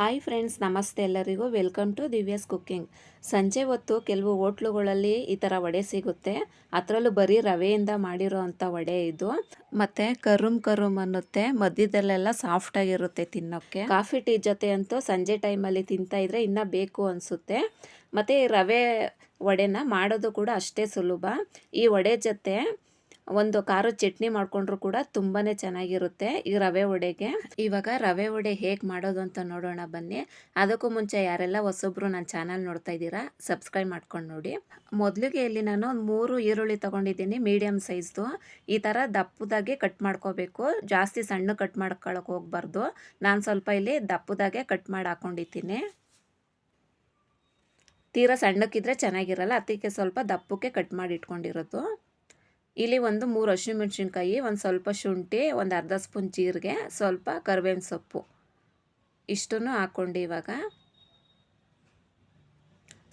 Hi friends, ನಮಸ್ತೆ ಎಲ್ಲರಿಗೂ. Welcome to Divya's cooking. ಸಂಜೆ ಹೊತ್ತು ಕೆಲವು ಹೋಟ್ಲುಗಳಲ್ಲಿ ಈ ಥರ ವಡೆ ಸಿಗುತ್ತೆ. ಅದರಲ್ಲೂ ಬರೀ ರವೆಯಿಂದ ಮಾಡಿರೋ ಅಂಥ ವಡೆ ಇದು. ಮತ್ತು ಕರುಮ್ ಕರುಮ್ ಅನ್ನುತ್ತೆ. ಮಧ್ಯದಲ್ಲೆಲ್ಲ ಸಾಫ್ಟಾಗಿರುತ್ತೆ ತಿನ್ನೋಕ್ಕೆ. ಕಾಫಿ, ಟೀ ಜೊತೆ ಅಂತೂ ಸಂಜೆ ಟೈಮಲ್ಲಿ ತಿಂತಾ ಇದ್ರೆ ಇನ್ನೂ ಬೇಕು ಅನಿಸುತ್ತೆ. ಮತ್ತು ರವೆ ವಡೆನ ಮಾಡೋದು ಕೂಡ ಅಷ್ಟೇ ಸುಲಭ. ಈ ವಡೆ ಜೊತೆ ಒಂದು ಖಾರದ ಚಟ್ನಿ ಮಾಡಿಕೊಂಡ್ರು ಕೂಡ ತುಂಬಾ ಚೆನ್ನಾಗಿರುತ್ತೆ ಈ ರವೆ ವಡೆಗೆ. ಇವಾಗ ರವೆ ವಡೆ ಹೇಗೆ ಮಾಡೋದು ಅಂತ ನೋಡೋಣ ಬನ್ನಿ. ಅದಕ್ಕೂ ಮುಂಚೆ ಯಾರೆಲ್ಲ ಹೊಸೊಬ್ರು ನನ್ನ ಚಾನಲ್ ನೋಡ್ತಾ ಇದ್ದೀರಾ, ಸಬ್ಸ್ಕ್ರೈಬ್ ಮಾಡ್ಕೊಂಡು ನೋಡಿ. ಮೊದಲಿಗೆ ಇಲ್ಲಿ ನಾನು ಮೂರು ಈರುಳ್ಳಿ ತಗೊಂಡಿದ್ದೀನಿ ಮೀಡಿಯಮ್ ಸೈಜ್ದು. ಈ ಥರ ದಪ್ಪದಾಗೆ ಕಟ್ ಮಾಡ್ಕೋಬೇಕು. ಜಾಸ್ತಿ ಸಣ್ಣ ಕಟ್ ಮಾಡ್ಕೊಳಕ್ಕೆ ಹೋಗ್ಬಾರ್ದು. ನಾನು ಸ್ವಲ್ಪ ಇಲ್ಲಿ ದಪ್ಪದಾಗೆ ಕಟ್ ಮಾಡಿ ಹಾಕೊಂಡಿದ್ದೀನಿ. ತೀರಾ ಸಣ್ಣಕ್ಕಿದ್ರೆ ಚೆನ್ನಾಗಿರಲ್ಲ, ಅದಕ್ಕೆ ಸ್ವಲ್ಪ ದಪ್ಪಕ್ಕೆ ಕಟ್ ಮಾಡಿ ಇಟ್ಕೊಂಡಿರೋದು. ಇಲ್ಲಿ ಒಂದು ಮೂರು ಹಸಿಮೆಣ್ಸಿನ್ಕಾಯಿ ಒಂದು ಸ್ವಲ್ಪ ಶುಂಠಿ, ಒಂದು ಅರ್ಧ ಸ್ಪೂನ್ ಜೀರಿಗೆ, ಸ್ವಲ್ಪ ಕರಿಬೇವಿನ ಸೊಪ್ಪು. ಇಷ್ಟನ್ನು ಹಾಕ್ಕೊಂಡು ಇವಾಗ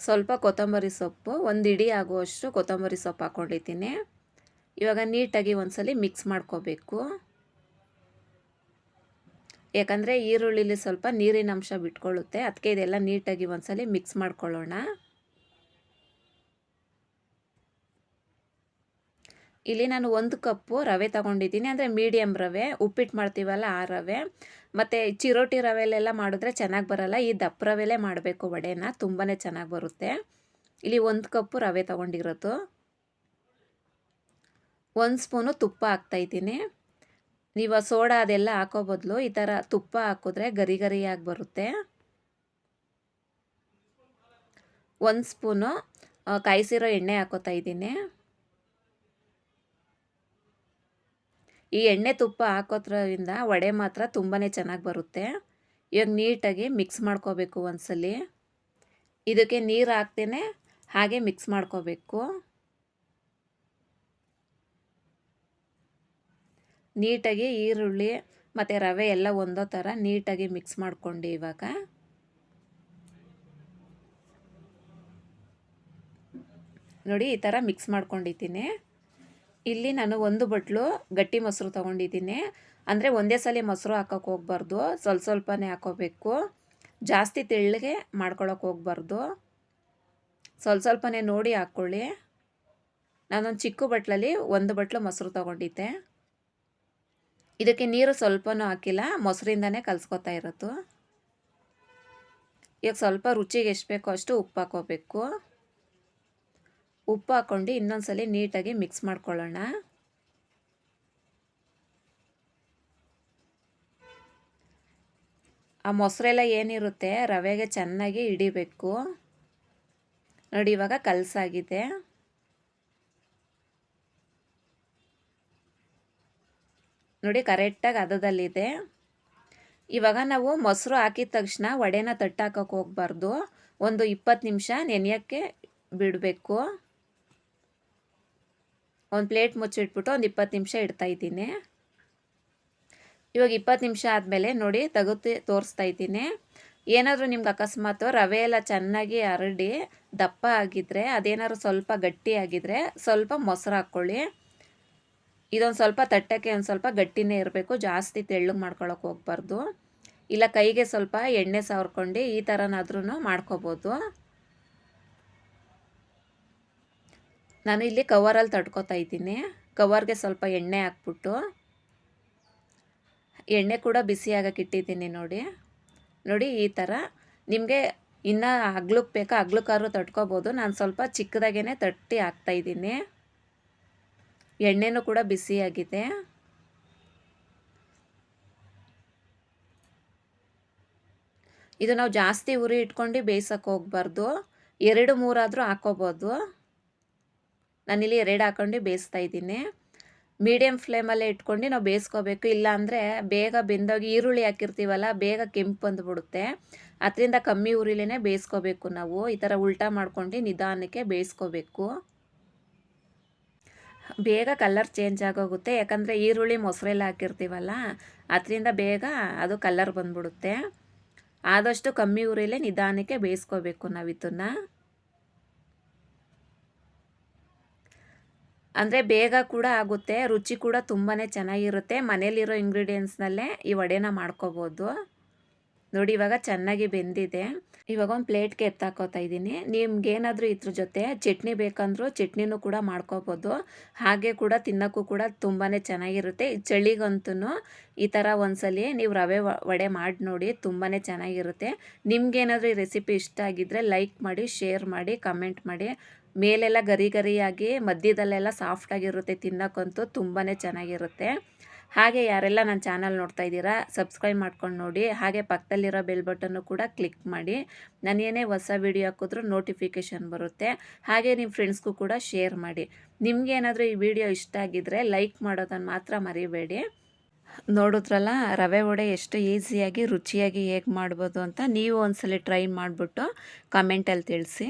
ಸ್ವಲ್ಪ ಕೊತ್ತಂಬರಿ ಸೊಪ್ಪು, ಒಂದು ಇಡೀ ಆಗುವಷ್ಟು ಕೊತ್ತಂಬರಿ ಸೊಪ್ಪು ಹಾಕ್ಕೊಂಡಿದ್ದೀನಿ ಇವಾಗ ನೀಟಾಗಿ ಒಂದ್ಸಲಿ ಮಿಕ್ಸ್ ಮಾಡ್ಕೋಬೇಕು. ಯಾಕಂದರೆ ಈರುಳ್ಳಿಲಿ ಸ್ವಲ್ಪ ನೀರಿನ ಅಂಶ ಬಿಟ್ಕೊಳ್ಳುತ್ತೆ, ಅದಕ್ಕೆ ಇದೆಲ್ಲ ನೀಟಾಗಿ ಒಂದ್ಸಲಿ ಮಿಕ್ಸ್ ಮಾಡ್ಕೊಳ್ಳೋಣ. ಇಲ್ಲಿ ನಾನು ಒಂದು ಕಪ್ಪು ರವೆ ತಗೊಂಡಿದ್ದೀನಿ. ಅಂದರೆ ಮೀಡಿಯಮ್ ರವೆ, ಉಪ್ಪಿಟ್ಟು ಮಾಡ್ತೀವಲ್ಲ ಆ ರವೆ. ಮತ್ತು ಚಿರೋಟಿ ರವೆಲೆಲ್ಲ ಮಾಡಿದ್ರೆ ಚೆನ್ನಾಗಿ ಬರಲ್ಲ. ಈ ದಪ್ಪ ರವೆಲೇ ಮಾಡಬೇಕು ವಡೆನ ತುಂಬಾ ಚೆನ್ನಾಗಿ ಬರುತ್ತೆ. ಇಲ್ಲಿ ಒಂದು ಕಪ್ಪು ರವೆ ತಗೊಂಡಿರೋದು. ಒಂದು ಸ್ಪೂನು ತುಪ್ಪ ಹಾಕ್ತಾಯಿದ್ದೀನಿ ನೀವು ಸೋಡಾ ಅದೆಲ್ಲ ಹಾಕೋ ಬದಲು ಈ ಥರ ತುಪ್ಪ ಹಾಕಿದ್ರೆ ಗರಿ ಗರಿಯಾಗಿ ಬರುತ್ತೆ. ಒಂದು ಸ್ಪೂನು ಕಾಯಿಸಿರೋ ಎಣ್ಣೆ ಹಾಕೋತಾ ಇದ್ದೀನಿ. ಈ ಎಣ್ಣೆ ತುಪ್ಪ ಹಾಕೋದ್ರಿಂದ ವಡೆ ಮಾತ್ರ ತುಂಬಾ ಚೆನ್ನಾಗಿ ಬರುತ್ತೆ. ಇವಾಗ ನೀಟಾಗಿ ಮಿಕ್ಸ್ ಮಾಡ್ಕೋಬೇಕು ಒಂದ್ಸಲಿ. ಇದಕ್ಕೆ ನೀರು ಹಾಕ್ತೇನೆ, ಹಾಗೆ ಮಿಕ್ಸ್ ಮಾಡ್ಕೋಬೇಕು. ನೀಟಾಗಿ ಈರುಳ್ಳಿ ಮತ್ತು ರವೆ ಎಲ್ಲ ಒಂದೋ ಥರ ನೀಟಾಗಿ ಮಿಕ್ಸ್ ಮಾಡ್ಕೊಂಡು ಇವಾಗ. ನೋಡಿ ಈ ಥರ ಮಿಕ್ಸ್ ಮಾಡ್ಕೊಂಡಿದ್ದೀನಿ. ಇಲ್ಲಿ ನಾನು ಒಂದು ಬಟ್ಲು ಗಟ್ಟಿ ಮೊಸರು ತೊಗೊಂಡಿದ್ದೀನಿ. ಅಂದರೆ ಒಂದೇ ಸಲ ಮೊಸರು ಹಾಕೋಕೆ ಹೋಗ್ಬಾರ್ದು. ಸ್ವಲ್ಪ ಸ್ವಲ್ಪನೇ ಹಾಕೋಬೇಕು. ಜಾಸ್ತಿ ತೆಳ್ಳಗೆ ಮಾಡ್ಕೊಳಕ್ಕೆ ಹೋಗ್ಬಾರ್ದು. ಸ್ವಲ್ಪ ಸ್ವಲ್ಪನೇ ನೋಡಿ ಹಾಕ್ಕೊಳ್ಳಿ ನಾನೊಂದು ಚಿಕ್ಕ ಬಟ್ಲಲ್ಲಿ ಒಂದು ಬಟ್ಲು ಮೊಸರು ತೊಗೊಂಡಿದ್ದೆ. ಇದಕ್ಕೆ ನೀರು ಸ್ವಲ್ಪನೂ ಹಾಕಿಲ್ಲ. ಮೊಸರಿಂದನೇ ಕಲ್ಸ್ಕೊತಾ ಇರೋದು. ಈಗ ಸ್ವಲ್ಪ ರುಚಿಗೆ ಎಷ್ಟು ಬೇಕೋ ಅಷ್ಟು ಉಪ್ಪು ಹಾಕೋಬೇಕು. ಉಪ್ಪು ಹಾಕ್ಕೊಂಡು ಇನ್ನೊಂದ್ಸಲಿ ನೀಟಾಗಿ ಮಿಕ್ಸ್ ಮಾಡ್ಕೊಳ್ಳೋಣ. ಆ ಮೊಸರೆಲ್ಲ ಏನಿರುತ್ತೆ? ರವೆಗೆ ಚೆನ್ನಾಗಿ ಹಿಡಿಬೇಕು. ನೋಡಿ, ಇವಾಗ ಕಲಸಾಗಿದೆ. ನೋಡಿ, ಕರೆಕ್ಟಾಗಿ ಅದದಲ್ಲಿದೆ ಇವಾಗ ನಾವು ಮೊಸರು ಹಾಕಿದ ತಕ್ಷಣ ವಡೆನ ತಟ್ಟಾಕೋಕೆ ಹೋಗ್ಬಾರ್ದು. ಒಂದು ಇಪ್ಪತ್ತು ನಿಮಿಷ ನೆನೆಯೋಕ್ಕೆ ಬಿಡಬೇಕು. ಒಂದು ಪ್ಲೇಟ್ ಮುಚ್ಚಿಟ್ಬಿಟ್ಟು ಒಂದು ಇಪ್ಪತ್ತು ನಿಮಿಷ ಇಡ್ತಾಯಿದ್ದೀನಿ ಇವಾಗ ಇಪ್ಪತ್ತು ನಿಮಿಷ ಆದಮೇಲೆ ನೋಡಿ ತೆಗೆದು ತೋರಿಸ್ತಾ ಇದ್ದೀನಿ. ಏನಾದರೂ ನಿಮ್ಗೆ ಅಕಸ್ಮಾತ್ ರವೆ ಎಲ್ಲ ಚೆನ್ನಾಗಿ ಹರಡಿ ದಪ್ಪ ಆಗಿದ್ದರೆ ಅದೇನಾದ್ರೂ ಸ್ವಲ್ಪ ಗಟ್ಟಿ ಆಗಿದ್ರೆ ಸ್ವಲ್ಪ ಮೊಸರು ಹಾಕ್ಕೊಳ್ಳಿ. ಇದೊಂದು ಸ್ವಲ್ಪ ತಟ್ಟಕ್ಕೆ ಒಂದು ಸ್ವಲ್ಪ ಗಟ್ಟಿನೇ ಇರಬೇಕು, ಜಾಸ್ತಿ ತೆಳ್ಳಗೆ ಮಾಡ್ಕೊಳಕ್ಕೆ ಹೋಗ್ಬಾರ್ದು. ಇಲ್ಲ ಕೈಗೆ ಸ್ವಲ್ಪ ಎಣ್ಣೆ ಸವರ್ಕೊಂಡು ಈ ಥರನಾದ್ರೂ ಮಾಡ್ಕೋಬೋದು. ನಾನು ಇಲ್ಲಿ ಕವರಲ್ಲಿ ತಡ್ಕೊತಾ ಇದ್ದೀನಿ. ಕವರ್ಗೆ ಸ್ವಲ್ಪ ಎಣ್ಣೆ ಹಾಕ್ಬಿಟ್ಟು. ಎಣ್ಣೆ ಕೂಡ ಬಿಸಿ ಆಗಕ್ಕೆ ಇಟ್ಟಿದ್ದೀನಿ ನೋಡಿ. ನೋಡಿ ಈ ಥರ. ನಿಮಗೆ ಇನ್ನು ಹಗ್ಲಕ್ಕೆ ಬೇಕಾ? ಹಗ್ಲಕ್ಕಾದ್ರೂ ತಟ್ಕೋಬೋದು ನಾನು ಸ್ವಲ್ಪ ಚಿಕ್ಕದಾಗೇ ತಟ್ಟಿ ಹಾಕ್ತಾಯಿದ್ದೀನಿ ಎಣ್ಣೆನೂ ಕೂಡ ಬಿಸಿಯಾಗಿದೆ ಇದು ನಾವು ಜಾಸ್ತಿ ಉರಿ ಇಟ್ಕೊಂಡು ಬೇಯಿಸೋಕೆ ಹೋಗ್ಬಾರ್ದು. ಎರಡು ಮೂರಾದರೂ ಹಾಕೋಬೋದು ನಾನಿಲ್ಲಿ ಎರಡು ಹಾಕೊಂಡು ಬೇಯಿಸ್ತಾ ಇದ್ದೀನಿ. ಮೀಡಿಯಮ್ ಫ್ಲೇಮಲ್ಲೇ ಇಟ್ಕೊಂಡು ನಾವು ಬೇಯಿಸ್ಕೋಬೇಕು. ಇಲ್ಲಾಂದರೆ ಬೇಗ ಬೆಂದೋಗಿ ಈರುಳ್ಳಿ ಹಾಕಿರ್ತೀವಲ್ಲ, ಬೇಗ ಕೆಂಪು ಬಂದುಬಿಡುತ್ತೆ. ಅದರಿಂದ ಕಮ್ಮಿ ಉರಿಲೇ ಬೇಯಿಸ್ಕೋಬೇಕು ನಾವು. ಈ ಥರ ಉಲ್ಟಾ ಮಾಡ್ಕೊಂಡು ನಿಧಾನಕ್ಕೆ ಬೇಯಿಸ್ಕೋಬೇಕು. ಬೇಗ ಕಲರ್ ಚೇಂಜ್ ಆಗೋಗುತ್ತೆ. ಯಾಕಂದರೆ ಈರುಳ್ಳಿ ಮೊಸರೆಲ್ಲ ಹಾಕಿರ್ತೀವಲ್ಲ, ಅದರಿಂದ ಬೇಗ ಅದು ಕಲರ್ ಬಂದ್ಬಿಡುತ್ತೆ. ಆದಷ್ಟು ಕಮ್ಮಿ ಉರಿಲೇ ನಿಧಾನಕ್ಕೆ ಬೇಯಿಸ್ಕೋಬೇಕು ನಾವು ಇದನ್ನು ಅಂದರೆ ಬೇಗ ಕೂಡ ಆಗುತ್ತೆ, ರುಚಿ ಕೂಡ ತುಂಬಾ ಚೆನ್ನಾಗಿರುತ್ತೆ. ಮನೇಲಿರೋ ಇಂಗ್ರೀಡಿಯೆಂಟ್ಸ್ನಲ್ಲೇ ಈ ವಡೆನ ಮಾಡ್ಕೋಬೋದು. ನೋಡಿ ಇವಾಗ ಚೆನ್ನಾಗಿ ಬೆಂದಿದೆ. ಇವಾಗ ಒಂದು ಪ್ಲೇಟ್ಗೆ ಎತ್ತಾಕೋತಾ ಇದ್ದೀನಿ. ನಿಮ್ಗೇನಾದರೂ ಇದ್ರ ಜೊತೆ ಚಟ್ನಿ ಬೇಕಂದ್ರೂ ಚಟ್ನಿನೂ ಕೂಡ ಮಾಡ್ಕೋಬೋದು. ಹಾಗೆ ಕೂಡ ತಿನ್ನೋಕ್ಕೂ ಕೂಡ ತುಂಬಾ ಚೆನ್ನಾಗಿರುತ್ತೆ. ಈ ಚಳಿಗಂತೂ ಈ ಥರ ಒಂದ್ಸಲಿ ನೀವು ರವೆ ವಡೆ ಮಾಡಿ ನೋಡಿ ತುಂಬಾ ಚೆನ್ನಾಗಿರುತ್ತೆ. ನಿಮ್ಗೇನಾದರೂ ಈ ರೆಸಿಪಿ ಇಷ್ಟ ಆಗಿದ್ದರೆ ಲೈಕ್ ಮಾಡಿ ಶೇರ್ ಮಾಡಿ ಕಮೆಂಟ್ ಮಾಡಿ. ಮೇಲೆಲ್ಲ ಗರಿ ಗರಿಯಾಗಿ ಮಧ್ಯದಲ್ಲೆಲ್ಲ ಸಾಫ್ಟಾಗಿರುತ್ತೆ ತಿನ್ನೋಕ್ಕಂತೂ ತುಂಬಾ ಚೆನ್ನಾಗಿರುತ್ತೆ. ಹಾಗೆ ಯಾರೆಲ್ಲ ನನ್ನ ಚಾನಲ್ ನೋಡ್ತಾ ಇದ್ದೀರಾ ಸಬ್ಸ್ಕ್ರೈಬ್ ಮಾಡ್ಕೊಂಡು ನೋಡಿ. ಹಾಗೆ ಪಕ್ಕದಲ್ಲಿರೋ ಬೆಲ್ ಬಟನ್ನು ಕೂಡ ಕ್ಲಿಕ್ ಮಾಡಿ. ನಾನು ಏನೇ ಹೊಸ ವಿಡಿಯೋ ಹಾಕಿದ್ರು ನೋಟಿಫಿಕೇಷನ್ ಬರುತ್ತೆ. ಹಾಗೆ ನಿಮ್ಮ ಫ್ರೆಂಡ್ಸ್ಗೂ ಕೂಡ ಶೇರ್ ಮಾಡಿ. ನಿಮಗೆ ಏನಾದರೂ ಈ ವಿಡಿಯೋ ಇಷ್ಟ ಆಗಿದ್ದರೆ ಲೈಕ್ ಮಾಡೋದನ್ನು ಮಾತ್ರ ಮರಿಬೇಡಿ. ನೋಡಿದ್ರಲ್ಲ, ರವೆ ವಡೆ ಎಷ್ಟು ಈಸಿಯಾಗಿ ರುಚಿಯಾಗಿ ಹೇಗೆ ಮಾಡ್ಬೋದು ಅಂತ ನೀವು ಒಂದ್ಸಲಿ ಟ್ರೈ ಮಾಡಿಬಿಟ್ಟು ಕಮೆಂಟಲ್ಲಿ ತಿಳಿಸಿ.